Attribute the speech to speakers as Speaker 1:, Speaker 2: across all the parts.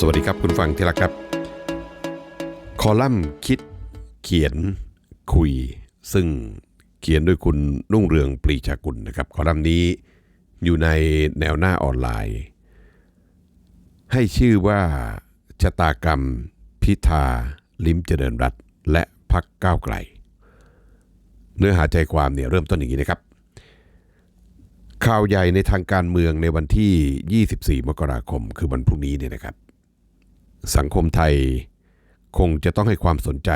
Speaker 1: สวัสดีครับคุณฟังที่รักครับ คอลัมน์คิดเขียนคุย ซึ่งเขียนโดยคุณนุ่งเรืองปรีชากุลนะครับ คอลัมน์นี้อยู่ในแนวหน้าออนไลน์ ให้ชื่อว่าชะตากรรม พิธา ลิ้มเจริญรัตและพักก้าวไกล เนื้อหาใจความเนี่ยเริ่มต้นอย่างนี้นะครับ ข่าวใหญ่ในทางการเมืองในวันที่ 24 มกราคม คือวันพรุ่งนี้เนี่ยนะครับ สังคมไทยคงจะต้องให้ความสนใจ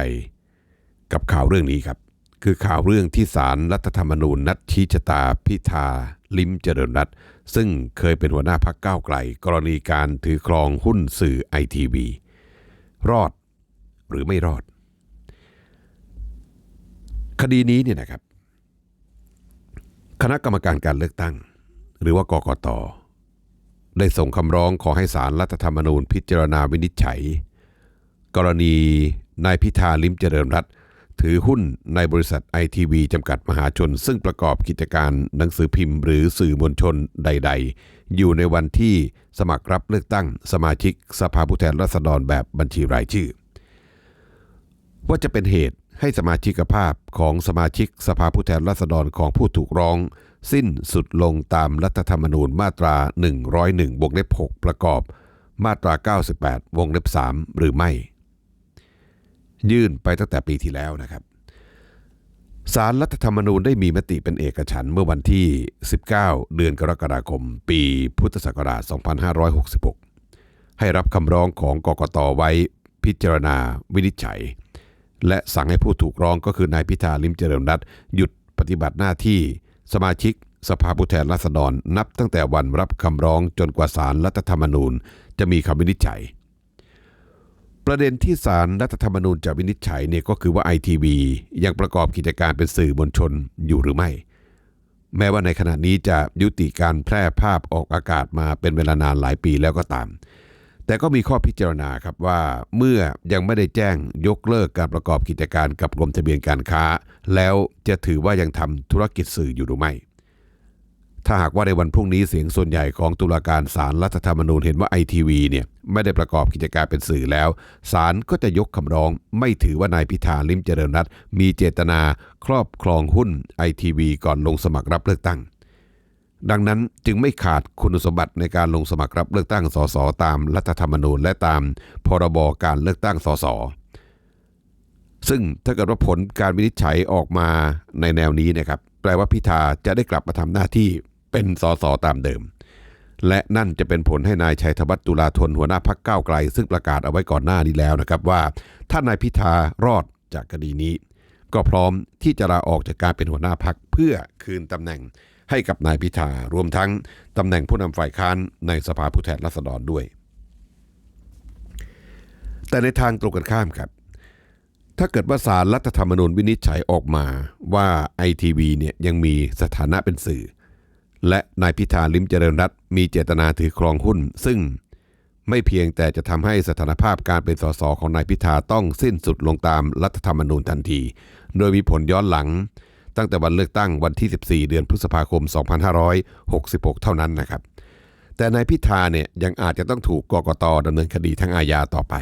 Speaker 1: กับข่าวเรื่องนี้ครับ คือข่าวเรื่องที่ศาลรัฐธรรมนูญนัดชี้ชะตาพิธาลิมเจริญรัตซึ่งเคยเป็นหัวหน้าพักก้าวไกล กรณีการถือครองหุ้นสื่อไอทีวีรอดหรือไม่รอด คดีนี้เนี่ยนะครับ คณะกรรมการการเลือกตั้ง หรือว่ากกต ได้ส่งคำร้องขอให้ศาลรัฐธรรมนูญพิจารณาวินิจฉัย กรณีนายพิธาลิมเจริญรัตถือหุ้นในบริษัทไอทีวีจำกัดมหาชน ซึ่งประกอบกิจการหนังสือพิมพ์ หรือสื่อมวลชนใด ๆ อยู่ในวันที่สมัครรับเลือกตั้งสมาชิกสภาผู้แทนราษฎรแบบบัญชีรายชื่อ ว่าจะเป็นเหตุ ให้สมาชิกภาพของสมาชิกสภาผู้แทนราษฎรของผู้ถูกร้อง สิ้นสุดลงตามรัฐธรรมนูญมาตรา 101วงเล็บ6ประกอบ มาตรา 98 วงเล็บ 3 หรือไม่ ยื่นไปตั้งแต่ปีที่แล้วนะครับสารรัฐธรรมนูญได้มีมติเป็นเอกฉันเมื่อวันที่ 19 เดือนกรกฎาคม ปีพุทธศักราช 2566 ให้รับคำร้องของกกตไว้พิจารณาวินิจฉัย และสั่งให้ผู้ถูกร้องก็คือนายพิธาลิมเจริญรัตหยุดปฏิบัติหน้าที่ สมาชิกสภาผู้แทนราษฎรนับตั้งแต่วันรับคำร้องจนกว่าศาลรัฐธรรมนูญ จะมีคำวินิจฉัย ประเด็นที่ศาลรัฐธรรมนูญจะวินิจฉัยเนี่ยก็คือว่าไอทีวียังประกอบกิจการเป็นสื่อมวลชนอยู่หรือไม่ แม้ว่าในขณะนี้จะยุติการแพร่ภาพออกอากาศมาเป็นเวลานานหลายปีแล้วก็ตาม แต่ก็มีข้อพิจารณาครับว่าเมื่อยังไม่ได้แจ้งยกเลิกการประกอบกิจการกับกรมทะเบียนการค้า แล้วจะถือว่ายังทำธุรกิจสื่ออยู่หรือไม่ ถ้าหากว่าในวันพรุ่งนี้เสียงส่วนใหญ่ของตุลาการศาลรัฐธรรมนูญเห็นว่าไอทีวีเนี่ยไม่ได้ประกอบกิจการเป็นสื่อแล้วศาลก็จะยกคำร้อง ไม่ถือว่านายพิธาลิมเจริญรัตน์มีเจตนา ครอบครองหุ้นไอทีวีก่อนลงสมัครรับเลือกตั้ง ดังนั้นจึงไม่ขาดคุณสมบัติในการลงสมัครรับเลือกตั้งสสตามรัฐธรรมนูญและตามพรบการเลือกตั้งสสซึ่งถ้าเกิดว่าผลการวินิจฉัยออกมาในแนวนี้นะครับแปลว่าพิธาจะได้กลับมาทำหน้าที่เป็นสสตามเดิม และนั่นจะเป็นผลให้นายชัยธวัฒน์ตุลาธนหัวหน้าพักก้าวไกล ซึ่งประกาศเอาไว้ก่อนหน้านี้แล้วนะครับว่า ถ้านายพิธารอดจากคดีนี้ ก็พร้อมที่จะลาออกจากการเป็นหัวหน้าพักเพื่อคืนตำแหน่ง ให้กับนายพิธารวมทั้งตำแหน่งผู้นำฝ่ายค้านในสภาผู้แทนราษฎรด้วย แต่ในทางตรงกันข้ามครับ ถ้าเกิดว่าสารรัฐธรรมนูญวินิจฉัยออกมาว่าไอทีวีเนี่ยยังมีสถานะเป็นสื่อ และนายพิธาลิมเจริญรัตน์มีเจตนาถือครองหุ้น ซึ่งไม่เพียงแต่จะทำให้สถานภาพการเป็นสสของนายพิธาต้องสิ้นสุดลงตามรัฐธรรมนูญทันที โดยมีผลย้อนหลัง ตั้งแต่วันเลือกตั้งวันที่ 14 เดือนพฤษภาคม 2566 เท่านั้นนะครับ แต่นายพิธาเนี่ยยังอาจจะต้องถูกกกตดำเนินคดีทางอาญาต่อไป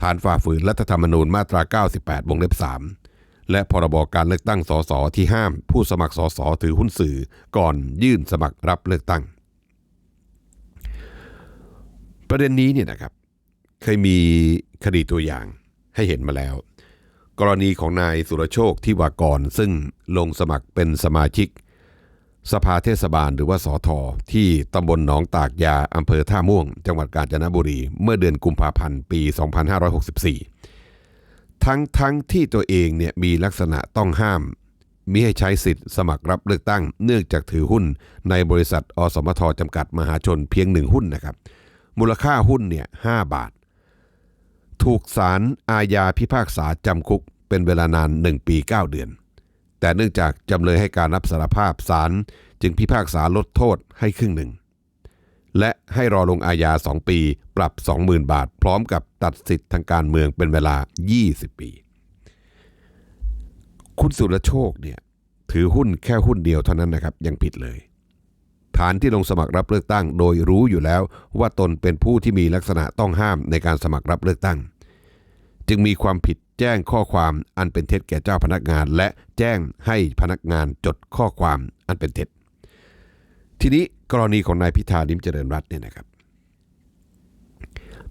Speaker 1: ฐานฝ่าฝืนรัฐธรรมนูญมาตรา 98 วงเล็บ 3 และพรบการเลือกตั้งสสที่ห้าม ผู้สมัครสสถือหุ้นสื่อ ก่อนยื่นสมัครรับเลือกตั้ง ประเด็นนี้เนี่ยนะครับ เคยมีคดีตัวอย่างให้เห็นมาแล้ว กรณีของนายสุรโชคที่วากรซึ่งลงสมัครเป็นสมาชิก สภาเทศบาลหรือว่าสอทอที่ตำบลหนองตากยาอำเภอท่าม่วง จังหวัดกาญจนบุรี เมื่อเดือนกุมภาพันธ์ปี 2564 ทั้งทั้งที่ตัวเองเนี่ยมีลักษณะต้องห้ามมิให้ใช้สิทธิ์สมัครรับเลือกตั้ง เนื่องจากถือหุ้นในบริษัท อสมทจำกัดมหาชนเพียงหนึ่งหุ้นนะครับ มูลค่าหุ้นเนี่ย5บาท ถูกศาลอาญาพิพากษาจำคุกเป็นเวลานาน 1 ปี 9 เดือน แต่เนื่องจากจำเลยให้การรับสารภาพศาลจึงพิพากษาลดโทษให้ครึ่งหนึ่ง และให้รอลงอาญา 2 ปี ปรับ 20,000 บาท พร้อมกับตัดสิทธิ์ทางการเมืองเป็นเวลา 20 ปี คุณสุรโชคเนี่ยถือหุ้นแค่หุ้นเดียวเท่านั้นนะครับยังผิดเลย ฐานที่ลงสมัครรับเลือกตั้ง โดยรู้อยู่แล้วว่าตนเป็นผู้ที่มีลักษณะต้องห้ามในการสมัครรับเลือกตั้ง จึงมีความผิดแจ้งข้อความอันเป็นเท็จแก่เจ้าพนักงาน และแจ้งให้พนักงานจดข้อความอันเป็นเท็จ ทีนี้กรณีของนายพิธาลิมเจริญรัตน์เนี่ยนะครับ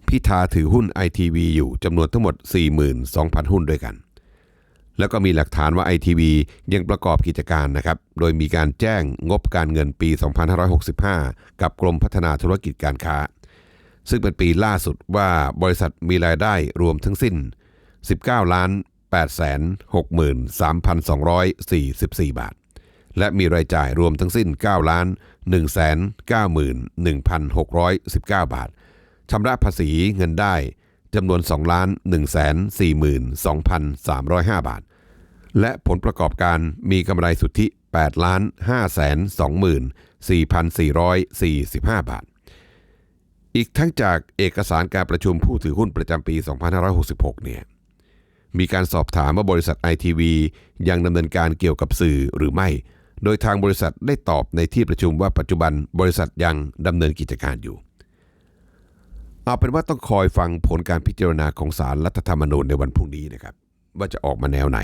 Speaker 1: พิธาถือหุ้นไอทีวีอยู่จำนวนทั้งหมด 42,000 หุ้นด้วยกัน แล้วก็มีหลักฐานว่าไอทีวียังประกอบกิจการนะครับ โดยมีการแจ้งงบการเงินปี 2565 กับกรมพัฒนาธุรกิจการค้า ซึ่งเป็นปีล่าสุดว่าบริษัทมีรายได้รวมทั้งสิ้น 19 ล้าน8แสน63,244 บาท และมีรายจ่ายรวมทั้งสิ้น 9 ล้าน1แสน91,619 บาทชำระภาษีเงินได้ จำนวน2ล้าน1แสน42,305 บาท และผลประกอบการมีกำไรสุทธิ8ล้าน5แสน24,445 บาท อีกทั้งจากเอกสารการประชุมผู้ถือหุ้นประจำปี 2566 เนี่ย มีการสอบถามว่าบริษัทไอทีวียังดำเนินการเกี่ยวกับสื่อหรือไม่ โดยทางบริษัทได้ตอบในที่ประชุมว่าปัจจุบันบริษัทยังดำเนินกิจการอยู่ เอาเป็นว่าต้องคอยฟังผลการพิจารณาของศาลรัฐธรรมนูญในวันพรุ่งนี้นะครับ ว่าจะออกมาแนวไหน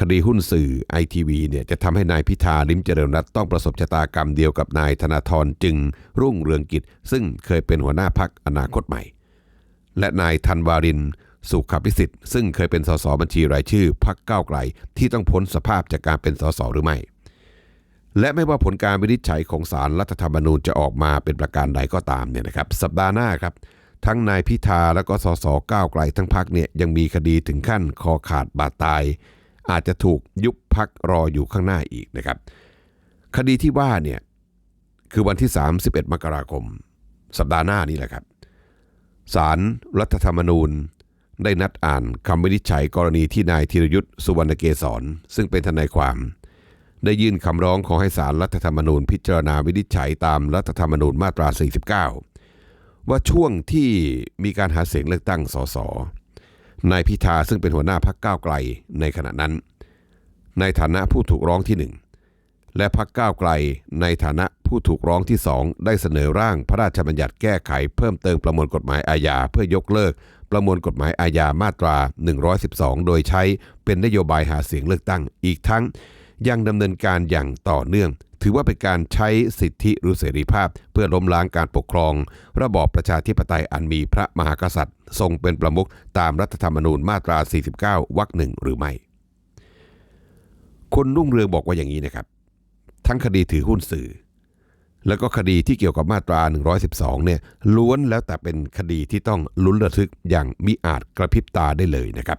Speaker 1: คดีหุ้นสื่อไอทีวีเนี่ยจะทำให้นายพิธาลิมเจริญรัตต้องประสบชะตากรรมเดียวกับนายธนาธรจึงรุ่งเรืองกิจ ซึ่งเคยเป็นหัวหน้าพักอนาคตใหม่ และนายธันวารินสุขพิสิทธิ์ซึ่งเคยเป็นสสบัญชีรายชื่อพักเก้าไกล ที่ต้องพ้นสภาพจากการเป็นสสหรือไม่ และไม่ว่าผลการวินิจฉัยของศาลรัฐธรรมนูญจะออกมาเป็นประการใดก็ตามเนี่ยนะครับ สัปดาห์หน้าครับ ทั้งนายพิธาและก็สสก้าวไกลทั้งพักเนี่ยยังมีคดีถึงขั้นคอขาดบาดตาย อาจจะถูกยุบพักรออยู่ข้างหน้าอีกนะครับ คดีที่ว่าเนี่ยคือวันที่ 31 มกราคม สัปดาห์หน้านี้แหละครับศารรัฐธรรมนูญได้นัดอ่านคำวินิจฉัยกรณีที่นายธีรยุทธ์สุวรรณเกษรซึ่งเป็นทนายความ ได้ยื่นคำร้องขอให้ศาลรรัฐธรรมนูญพิจารณาวินิจฉัยตามรัฐธรรมนูญมาตรา 49 ว่าช่วงที่มีการหาเสียงเลือกตั้งสสนายพิธาซึ่งเป็นหัวหน้าพักก้าวไกลในขณะนั้น ในฐานะผู้ถูกร้องที่หนึ่งและพักก้าวไกลในฐานะผู้ถูกร้องที่สองได้เสนอร่างพระราชบัญญัติแก้ไขเพิ่มเติมประมวลกฎหมายอาญาเพื่อยกเลิก ประมวลกฎหมายอาญามาตรา 112 โดยใช้เป็นนโยบายหาเสียงเลือกตั้งอีกทั้ง ยังดำเนินการอย่างต่อเนื่อง ถือว่าเป็นการใช้สิทธิหรือเสรีภาพ เพื่อล้มล้างการปกครอง ระบอบประชาธิปไตยอันมีพระมหากษัตริย์ ทรงเป็นประมุขตามรัฐธรรมนูญมาตรา 49 วรรคหนึ่งหรือไม่ คุณรุ่งเรืองบอกว่าอย่างนี้นะครับ ทั้งคดีถือหุ้นสื่อ แล้วก็คดีที่เกี่ยวกับมาตรา 112 เนี่ยล้วนแล้วแต่เป็นคดีที่ต้องลุ้นระทึกอย่างมิอาจกระพริบตาได้เลยนะครับ